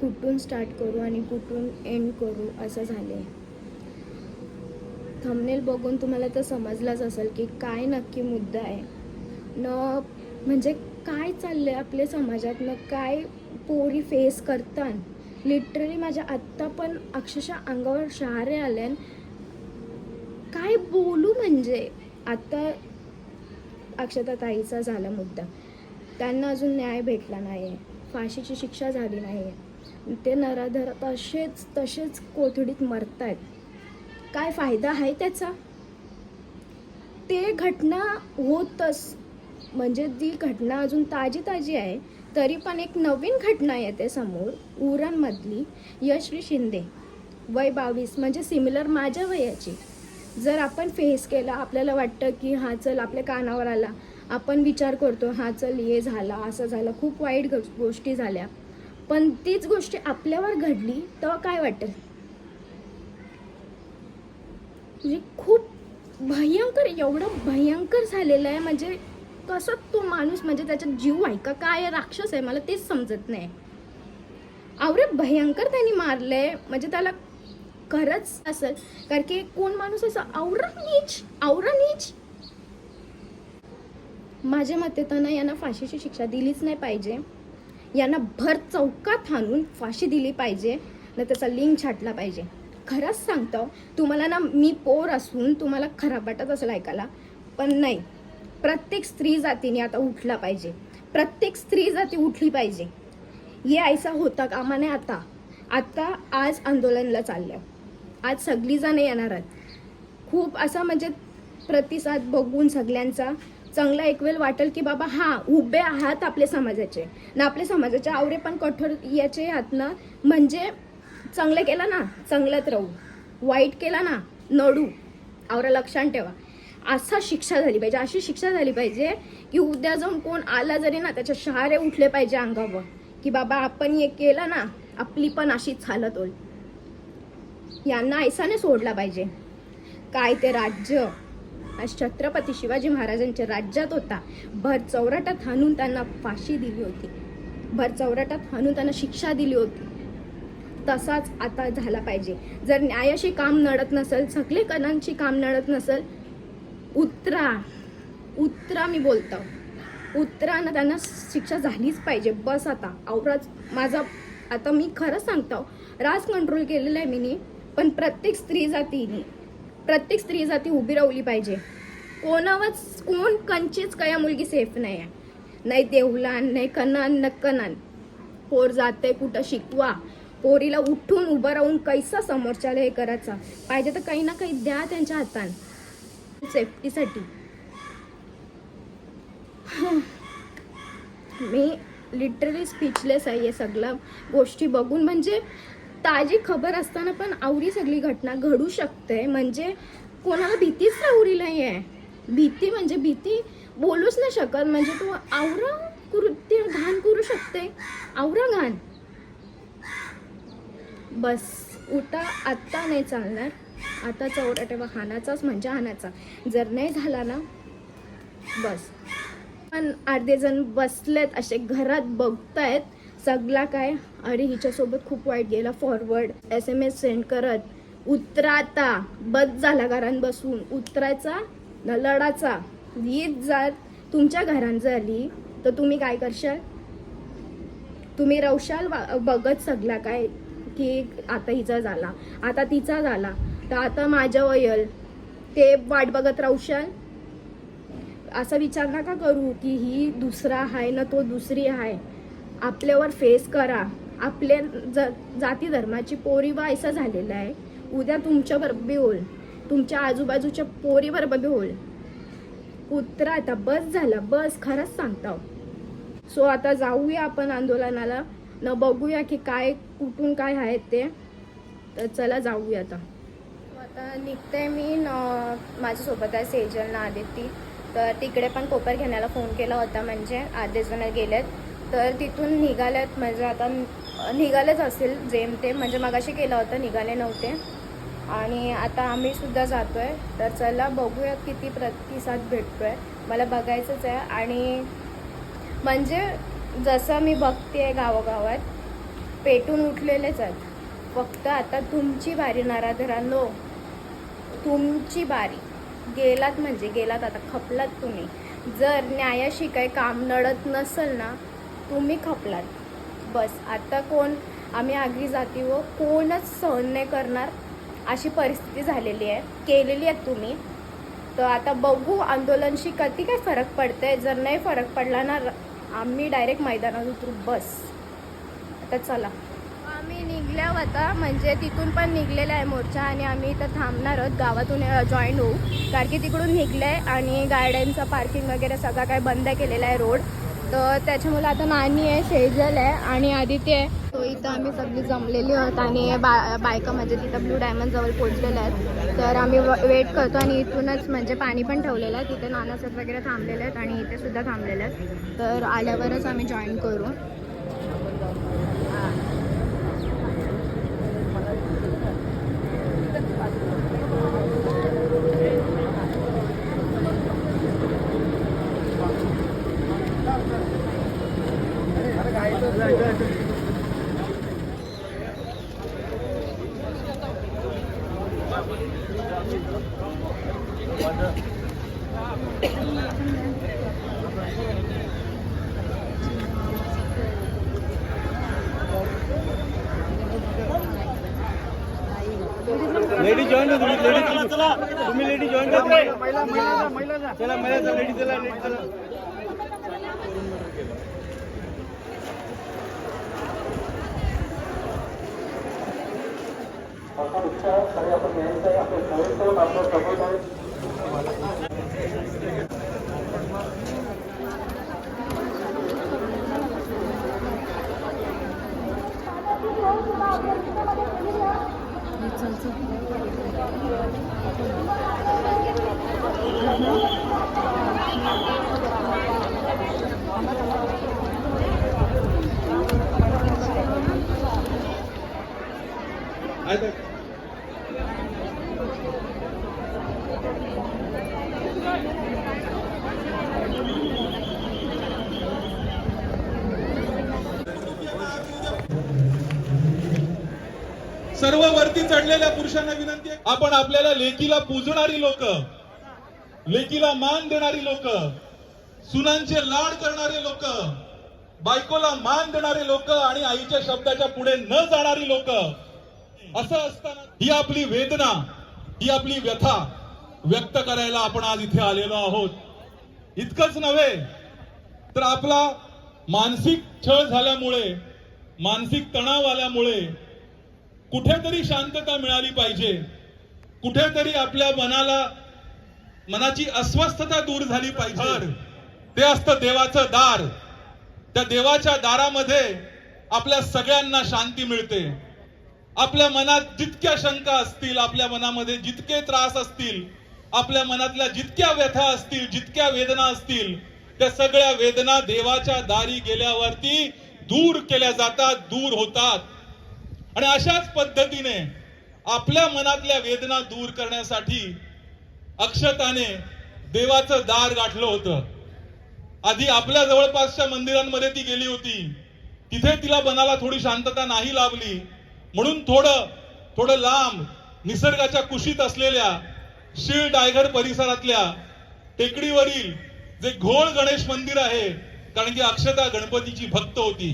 कुठून स्टार्ट करू आणि कुठून एंड करू असं झालं आहे थंबनेल बघून तुम्हाला तर समजलंच असेल की काय नक्की मुद्दा आहे. न म्हणजे काय चाललं आहे आपल्या समाजात न काय पोरी फेस करतात. लिटरली माझ्या आत्ता पण अक्षरशः अंगावर शहारे आले काय बोलू म्हणजे? आता अक्षता ताईचा झाला मुद्दा. त्यांना अजून न्याय भेटला नाही आहे फाशीची शिक्षा झाली नाही आहे ते नराधर तसेच तसेच कोथडीत मरत आहेत काय फायदा आहे त्याचा? ते घटना होतच. म्हणजे ती घटना अजून ताजी ताजी आहे तरी पण एक नवीन घटना येते समोर उरणमधली यशवी शिंदे. वय बावीस म्हणजे सिमिलर माझ्या वयाची. जर आपण फेस केला आपल्याला वाटतं की हा चल आपल्या कानावर आला. आपण विचार करतो हा चल हे झाला असं झालं. खूप वाईट गोष्टी झाल्या. पण तीच गोष्टी आपल्यावर घडली तेव्हा काय वाटेल? म्हणजे खूप भयंकर एवढं भयंकर झालेलं आहे. म्हणजे कसं तो माणूस म्हणजे त्याच्यात जीव आहे का काय राक्षस आहे मला तेच समजत नाही. आवरे भयंकर त्यांनी मारलंय. म्हणजे त्याला खरंच असेल कारण की कोण माणूस असं आवरा नीच आवरा नीच माझ्या मते तर ना यांना फाशीची शिक्षा दिलीच नाही पाहिजे. यांना भर चौकात हाणून फाशी दिली पाहिजे ना त्याचा लिंक छाटला पाहिजे. खरंच सांगतो तुम्हाला ना मी पोर असून तुम्हाला खराब वाटत असेल ऐकायला पण नाही. प्रत्येक स्त्री जातीने आता उठला पाहिजे. प्रत्येक स्त्री जाती उठली पाहिजे. ये ऐसा होता कामा नाही आता. आता आज आंदोलनला चाललं आज सगळी जण येणार आहेत. खूप असा म्हणजे प्रतिसाद बघून सगळ्यांचा चांगला एक वेळ वाटेल की बाबा हा उभे आहात आपल्या समाजाचे. ना आपल्या समाजाचे आवरे पण कठोर याचे आहात ना म्हणजे चांगलं केलं ना चांगल्यात राहू. वाईट केला ना नडू. आवरा लक्षात ठेवा. असा शिक्षा झाली पाहिजे. अशी शिक्षा झाली पाहिजे की उद्या जाऊन कोण आला जरी ना त्याच्या शहारे उठले पाहिजे अंगावर. की बाबा आपण हे केलं ना आपली पण अशीच हालत होईल. यांना ऐसाने सोडला पाहिजे. काय ते राज्य. आज छत्रपती शिवाजी महाराजांच्या राज्यात होता. भर चौराटात हाणून त्यांना फाशी दिली होती. भर चौराटात हाणून त्यांना शिक्षा दिली होती. तसाच आता झाला पाहिजे. जर न्यायाशी काम नडत नसेल सगळे कणांशी काम नडत नसेल उतरा उतरा मी बोलतो. उतरानं त्यांना शिक्षा झालीच पाहिजे. बस आता. औराज माझा आता मी खरं सांगतो. राज कंट्रोल केलेलं आहे मी पण प्रत्येक स्त्री जातीने प्रत्येक स्त्री जाती उभी राहिली पाहिजे. कोणावरच कोण कंचीच काय मुलगी सेफ नाही आहे नाही देवलान नाही कनान न कनान. पोर जाते कुठं शिकवा. पोरीला उठून उभं राहून कैसा समोरच्याला हे करायचा? पाहिजे तर काही ना काही द्या त्यांच्या हातान. सेफ्टीसाठी मी लिटरली स्पीचलेस आहे हे सगळ्या गोष्टी बघून. म्हणजे ताजी खबर असताना पण आवरी सगळी घटना घडू शकते. म्हणजे कोणाला भीतीच आवरी नाही आहे भीती म्हणजे भीती बोलूच नाही शकत. म्हणजे तू आवरा कृत्य घाण करू शकते. आवरा घाण. बस उठा आत्ता नाही चालणार. आता चौरा तेव्हा हानाचाच म्हणजे हानाचा जर नाही झाला ना बस. पण अर्धे जण बसलेत असे घरात बघतायत सगळा काय अरे हिच्यासोबत खूप वाईट गेला. Forward S M S send करत उतराता बस झाला घरान बसून. उतरायचा न लढाचा वीज जर तुमच्या घरान झाली तर तुम्ही काय करशाल? तुम्ही रवशाल बघत सगळा काय की आता हिचा झाला. आता तिचा झाला. तर आता माझ्या वयल ते वाट बघत राहूशाल असा विचार नका करू की ही दुसरा आहे ना तो दुसरी आहे. आपल्यावर फेस करा. आपल्या ज जाती धर्माची पोरी वायसा झालेलं आहे. उद्या तुमच्याबरोबर बी होईल. तुमच्या आजूबाजूच्या पोरीबरोबर बी होईल. कुत्रा आता बस झाला बस खरंच सांगता हो. सो आता जाऊया आपण आंदोलनाला. न बघूया की काय कुठून काय आहे ते. तर चला जाऊया आता. आता निघते मी न माझ्यासोबत आहे सेजल ना आदिती तर तिकडे पण कोपर घेण्याला फोन केला होता म्हणजे आधे जण गेलेत. तर तिथून निघाल्यात म्हणजे आता निघालेच असेल जेमतेम म्हणजे मगाशी केलं होतं निघाले नव्हते. आणि आता आम्ही सुद्धा जातो आहे तर चला बघूयात किती प्रतिसाद भेटतो आहे मला बघायचंच आहे. आणि म्हणजे जसं मी बघते आहे गावागावात पेटून उठलेलेच आहेत. फक्त आता तुमची बारी नाराधरांनो तुमची बारी. गेलात म्हणजे गेलात आता खपलात तुम्ही. जर न्यायाशी काही काम नडत नसेल ना तुम्ही खपलात. बस. आता कोण आम्ही आगरी जाती व कोणच सहन नाही करणार अशी परिस्थिती झालेली आहे. केलेली आहे तुम्ही. तर आता बघू आंदोलनशी कधी काय फरक पडते जर नाही फरक पडला ना र- आम्ही डायरेक्ट मैदानात उतरू. बस. आता चला. आम्ही निघल्या होता म्हणजे तिथून पण निघलेला आहे मोर्चा आणि आम्ही इथं थांबणार आहोत. गावातून जॉईन होऊ. कारण की तिकडून निघलं आहे आणि गाड्यांचं पार्किंग वगैरे सगळं काय बंद केलेलं आहे रोड. तर त्याच्यामुळे आता नानी आहे शेजल आहे आणि आदित्य आहे. तो इथं आम्ही सगळी जमलेली आहोत आणि बा बायका म्हणजे तिथं ब्लू डायमंड जवळ पोहोचलेल्या आहेत. तर आम्ही वेट करतो आणि इथूनच म्हणजे पाणी पण ठेवलेलं आहे. तिथे नानासत वगैरे थांबलेले आहेत आणि इथे सुद्धा थांबलेले आहेत. तर आल्यावरच आम्ही जॉईन करू. लेडी जॉईन हो तुम्ही लेडी चला तुम्ही लेडी जॉईन करा. महिला महिला चला महिला लेडी चला लेडी चला. I think. सर्व वरती चढलेल्या पुरुषांना विनंती आहे. आपण आपल्याला लेकीला पूजणारी लोक लेकीला मान देणारी लोक सुनांचे लाड करणारे लोक बायकोला मान देणारे लोक आणि आईच्या शब्दाच्या पुढे न जाणारी लोक असं असताना ही आपली वेदना ही आपली व्यथा व्यक्त करायला आपण आज इथे आलेलो आहोत. इतकंच नव्हे तर आपला मानसिक छळ झाल्यामुळे मानसिक तणाव आल्यामुळे कुठेतरी शांतता मिळाली पाहिजे. कुठेतरी आपल्या मनाला मनाची अस्वस्थता दूर झाली पाहिजे. ते असतं देवाचं दार. त्या देवाच्या दारामध्ये आपल्या सगळ्यांना शांती मिळते. आपल्या मनात जितक्या शंका असतील आपल्या मनामध्ये जितके त्रास असतील आपल्या मनातल्या जितक्या व्यथा असतील जितक्या वेदना असतील त्या सगळ्या वेदना देवाच्या दारी गेल्यावरती दूर केल्या जातात दूर होतात. आणि अशाच पद्धतीने आपल्या मनातल्या वेदना दूर करण्यासाठी अक्षताने देवाचं दार गाठलं होतं. आधी आपल्या जवळपासच्या मंदिरांमध्ये ती गेली होती. तिथे तिला मनाला थोडी शांतता नाही लाभली. म्हणून थोडं थोडं लांब निसर्गाच्या कुशीत असलेल्या शीळ डायगड परिसरातल्या टेकडीवरील जे घोळ गणेश मंदिर आहे कारण की अक्षता गणपतीची भक्त होती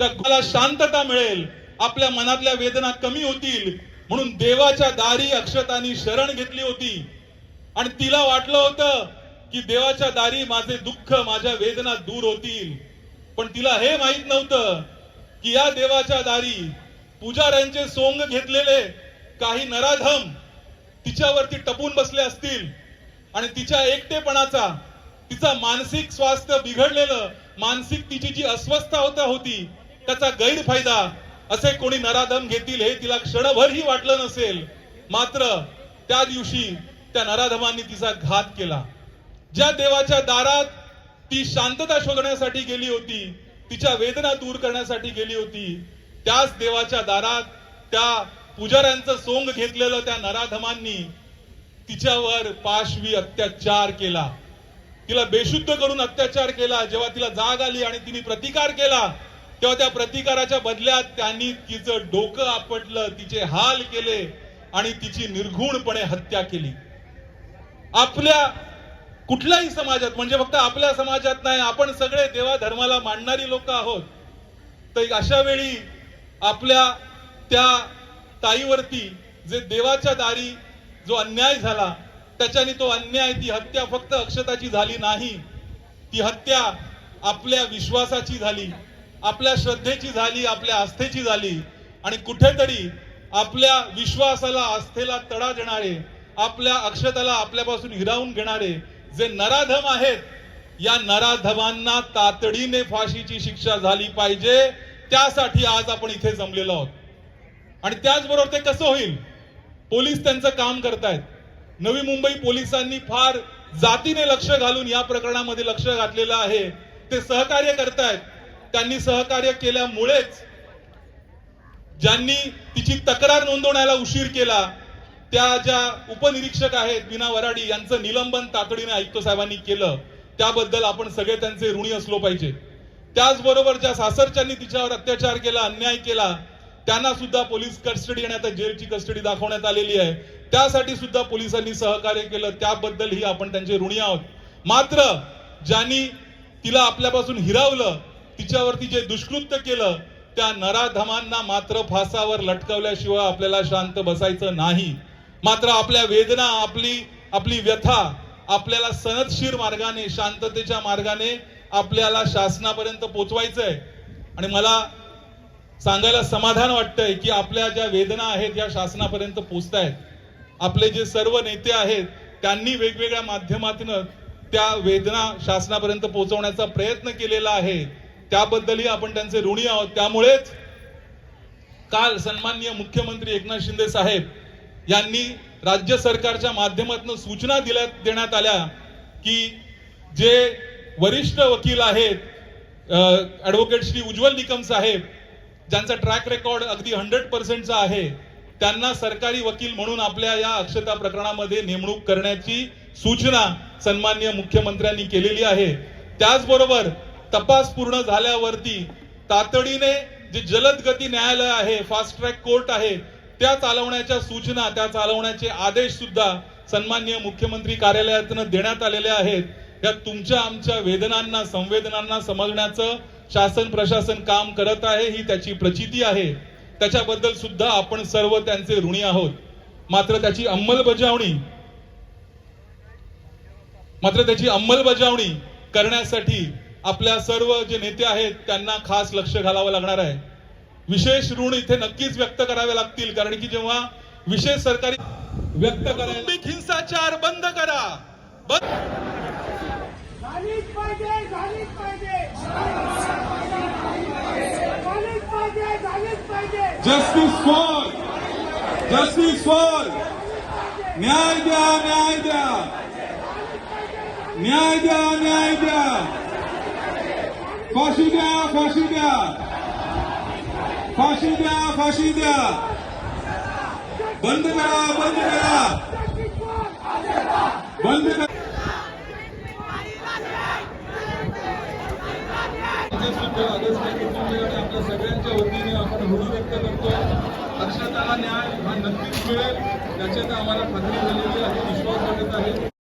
त्या शांतता मिळेल आपल्या मनातल्या वेदना कमी होतील म्हणून देवाच्या दारी अक्षतानी शरण घेतली होती. आणि तिला वाटलं होतं की देवाच्या दारी माझे दुःख माझ्या वेदना दूर होतील. पण तिला हे माहीत नव्हतं की या देवाच्या दारी पुजाऱ्यांचे सोंग घेतलेले काही नराधम तिच्यावरती टपून बसले असतील आणि तिच्या एकटेपणाचा तिचा मानसिक स्वास्थ्य बिघडलेलं मानसिक तिची जी अस्वस्थता होता होती त्याचा गैरफायदा असे कोणी नराधम घेतील हे तिला क्षणभरही वाटलं नसेल. मात्र त्या दिवशी त्या नराधमांनी तिचा घात केला. ज्या देवाच्या दारात ती शांतता शोधण्यासाठी गेली होती तिच्या वेदना दूर करण्यासाठी गेली होती त्याच देवाच्या दारात त्या पुजाऱ्यांचं सोंग घेतलेलं त्या नराधमांनी तिच्यावर पाशवी अत्याचार केला. तिला बेशुद्ध करून अत्याचार केला. जेव्हा तिला जाग आली आणि तिने प्रतिकार केला तेव्हा त्या प्रतिकाराच्या बदल्यात त्यांनी तिचं डोकं आपटलं तिचे हाल केले आणि तिची निर्घुणपणे हत्या केली. आपल्या कुठल्याही समाजात म्हणजे फक्त आपल्या समाजात नाही आपण सगळे देवा धर्माला मांडणारी लोक आहोत. तर अशा वेळी आपल्या त्या ताईवरती जे देवाच्या दारी जो अन्याय झाला त्याच्याने तो अन्याय ती हत्या फक्त अक्षताची झाली नाही. ती हत्या आपल्या विश्वासाची झाली आपल्या श्रद्धेची झाली आपल्या आस्थेची झाली. आणि कुठेतरी आपल्या विश्वासाला आस्थेला तडा देणारे आपल्या अक्षताला आपल्यापासून हिरावून घेणारे जे नराधम आहेत या नराधमांना तातडीने फाशीची शिक्षा झाली पाहिजे. त्यासाठी आज आपण इथे जमलेलो आहोत. आणि त्याचबरोबर ते कसं होईल? पोलीस त्यांचं काम करतायत. नवी मुंबई पोलिसांनी फार जातीने लक्ष घालून या प्रकरणामध्ये लक्ष घातलेलं आहे. ते सहकार्य करतायत. त्यांनी सहकार्य केल्यामुळेच ज्यांनी तिची तक्रार नोंदवण्याला उशीर केला त्या ज्या उपनिरीक्षक आहेत बिना वराडी यांचं निलंबन तातडीने आयुक्त साहेबांनी केलं त्याबद्दल आपण सगळे त्यांचे ऋणी असलो पाहिजे. त्याचबरोबर ज्या सासरच्यांनी तिच्यावर अत्याचार केला अन्याय केला त्यांना सुद्धा पोलीस कस्टडी आणि आता जेलची कस्टडी दाखवण्यात आलेली आहे. त्यासाठी सुद्धा पोलिसांनी सहकार्य केलं. त्याबद्दलही आपण त्यांचे ऋणी आहोत. मात्र ज्यांनी तिला आपल्यापासून हिरावलं तिच्यावरती जे दुष्कृत्य केलं त्या नराधमांना मात्र फासावर लटकवल्याशिवाय आपल्याला शांत बसायचं नाही. मात्र आपल्या वेदना आपली आपली व्यथा आपल्याला सनदशीर मार्गाने शांततेच्या मार्गाने आपल्याला शासनापर्यंत पोचवायचंय. आणि मला सांगायला समाधान वाटतंय की आपल्या ज्या वेदना आहेत या शासनापर्यंत पोचतायत. आपले जे सर्व नेते आहेत त्यांनी वेगवेगळ्या माध्यमातून त्या वेदना शासनापर्यंत पोहोचवण्याचा प्रयत्न केलेला आहे. त्याबद्दलही आपण त्यांचे ऋणी आहोत. त्यामुळेच काल सन्माननीय मुख्यमंत्री एकनाथ शिंदे साहेब यांनी राज्य सरकारच्या माध्यमातून सूचना दिल्या देण्यात आल्या की जे वरिष्ठ वकील आहेत ॲडव्होकेट श्री उज्ज्वल निकम साहेब ज्यांचा ट्रॅक रेकॉर्ड अगदी हंड्रेड पर्सेंटचा आहे त्यांना सरकारी वकील म्हणून आपल्या या अक्षता प्रकरणामध्ये नेमणूक करण्याची सूचना सन्माननीय मुख्यमंत्र्यांनी केलेली आहे. त्याचबरोबर तपास पूर्ण झाल्यावरती तातडीने जे जलद गती न्यायालय आहे फास्ट ट्रॅक कोर्ट आहे त्या चालवण्याच्या सूचना त्या चालवण्याचे आदेश सुद्धा सन्माननीय मुख्यमंत्री कार्यालयातून देण्यात आलेले आहेत. या तुमच्या आमच्या वेदनांना संवेदनांना समजण्याचं शासन प्रशासन काम करत आहे ही त्याची प्रचिती आहे. त्याच्याबद्दल सुद्धा आपण सर्व त्यांचे ऋणी आहोत. मात्र त्याची अंमलबजावणी मात्र त्याची अंमलबजावणी करण्यासाठी आपल्या सर्व जे नेते आहेत त्यांना खास लक्ष घालावं लागणार आहे. विशेष ऋण इथे नक्कीच व्यक्त करावे लागतील कारण की जेव्हा विशेष सरकारी व्यक्त करा हिंसाचार बंद करा. बंद झालीच पाहिजे झालीच पाहिजे. झालीच पाहिजे झालीच पाहिजे. जस्टिस फॉर जस्टिस फॉर न्याय द्या न्याय द्या. न्याय द्या न्याय द्या. फाशी द्या फाशी द्या. फाशी द्या फाशी द्या. बंद करा बंद करा. बंद करा. आपल्या सगळ्यांच्या वतीने आपण ऋणी व्यक्त करतो. अक्षताला न्याय हा नक्कीच मिळेल. त्याच्यात आम्हाला खात्री झालेली आहे विश्वास वाटत आहे.